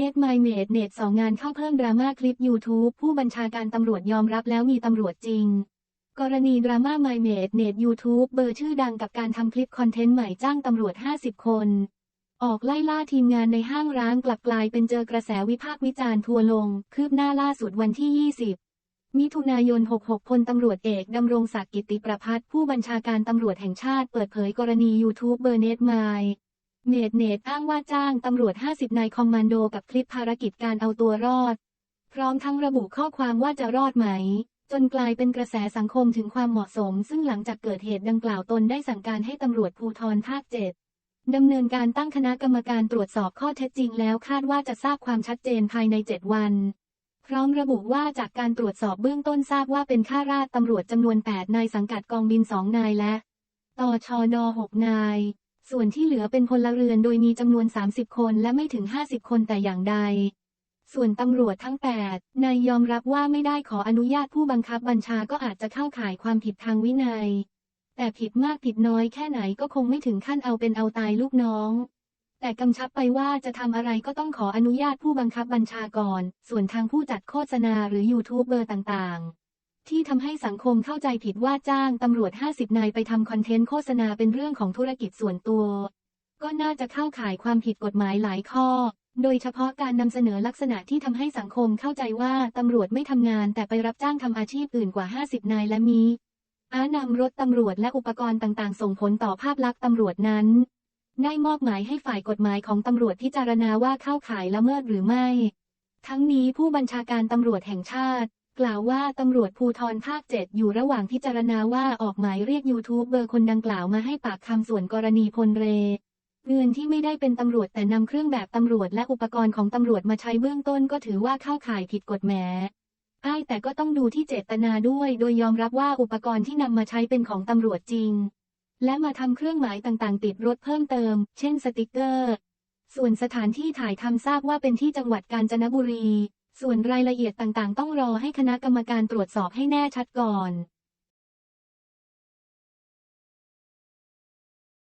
เนตไมเมดเนตสองงานเข้าเพิ่มดราม่าคลิป YouTube ผู้บัญชาการตำรวจยอมรับแล้วมีตำรวจจริง กรณีดราม่าไมเมดเนต YouTube เบอร์ชื่อดังกับการทำคลิปคอนเทนต์ใหม่จ้างตำรวจ 50 คน ออกไล่ล่าทีมงานในห้างร้างกลับกลายเป็นเจอกระแสวิพากษ์วิจารณ์ทัวลง คืบหน้าล่าสุดวันที่ 20 มิถุนายน 66 พลตำรวจเอกดำรงศักดิ์กิติประพัฒน์ผู้บัญชาการตำรวจแห่งชาติเปิดเผยกรณี YouTube เบอร์เนตไม เมดเนตอ้างว่าจ้างตำรวจ 50 นายคอมมานโดกับคลิปภารกิจการเอาตัวรอด พร้อมทั้งระบุข้อความว่าจะรอดไหม จนกลายเป็นกระแสสังคมถึงความเหมาะสม ซึ่งหลังจากเกิดเหตุดังกล่าวตนได้สั่งการให้ตำรวจภูธรภาคเจ็ดดำเนินการตั้งคณะกรรมการตรวจสอบข้อเท็จจริงแล้วคาดว่าจะทราบความชัดเจนภายใน 7 วัน พร้อมระบุว่าจากการตรวจสอบเบื้องต้นทราบว่าเป็นข้าราชตำรวจจำนวน 8 นายสังกัดกองบิน 2 นายและตชด6นาย ส่วนที่เหลือเป็นพลเรือนโดยมีจำนวน 30 คนและไม่ถึง 50 คนแต่อย่างใด ส่วนตำรวจทั้ง 8 นายยอมรับว่าไม่ได้ขออนุญาตผู้บังคับบัญชาก็อาจจะเข้าข่ายความผิดทางวินัย แต่ผิดมากผิดน้อยแค่ไหนก็คงไม่ถึงขั้นเอาเป็นเอาตายลูกน้อง แต่กำชับไปว่าจะทำอะไรก็ต้องขออนุญาตผู้บังคับบัญชาก่อน ส่วนทางผู้จัดโฆษณาหรือยูทูบเบอร์ต่างๆ ที่ทำให้สังคมเข้าใจผิดว่าจ้างตำรวจ 50 นายไปทำคอนเทนต์โฆษณาเป็นเรื่องของธุรกิจส่วนตัว ก็น่าจะเข้าข่ายความผิดกฎหมายหลายข้อ โดยเฉพาะการนำเสนอลักษณะที่ทำให้สังคมเข้าใจว่าตำรวจไม่ทำงานแต่ไปรับจ้างทำอาชีพอื่นกว่า 50 นายและมีอานำรถตำรวจและอุปกรณ์ต่างๆ ส่งผลต่อภาพลักษณ์ตำรวจนั้น ได้มอบหมายให้ฝ่ายกฎหมายของตำรวจพิจารณาว่าเข้าข่ายละเมิดหรือไม่ ทั้งนี้ผู้บัญชาการตำรวจแห่งชาติ กล่าวว่าตำรวจภูธรภาคเจ็ดอยู่ระหว่างพิจารณาว่าออกหมายเรียกยูทูบเบอร์คนดังกล่าวมาให้ปากคำส่วนกรณีพลเรเงินที่ไม่ได้เป็นตำรวจแต่นำเครื่องแบบตำรวจและอุปกรณ์ของตำรวจมาใช้เบื้องต้นก็ถือว่าเข้าข่ายผิดกฎแหมอ้ายแต่ก็ต้องดูที่เจตนาด้วย โดยยอมรับว่าอุปกรณ์ที่นำมาใช้เป็นของตำรวจจริง และมาทำเครื่องหมายต่างๆ ติดรถเพิ่มเติม เช่นสติกเกอร์ ส่วนสถานที่ถ่ายทำทราบว่าเป็นที่จังหวัดกาญจนบุรี ส่วนรายละเอียดต่างๆ ต้องรอให้คณะกรรมการตรวจสอบให้แน่ชัดก่อน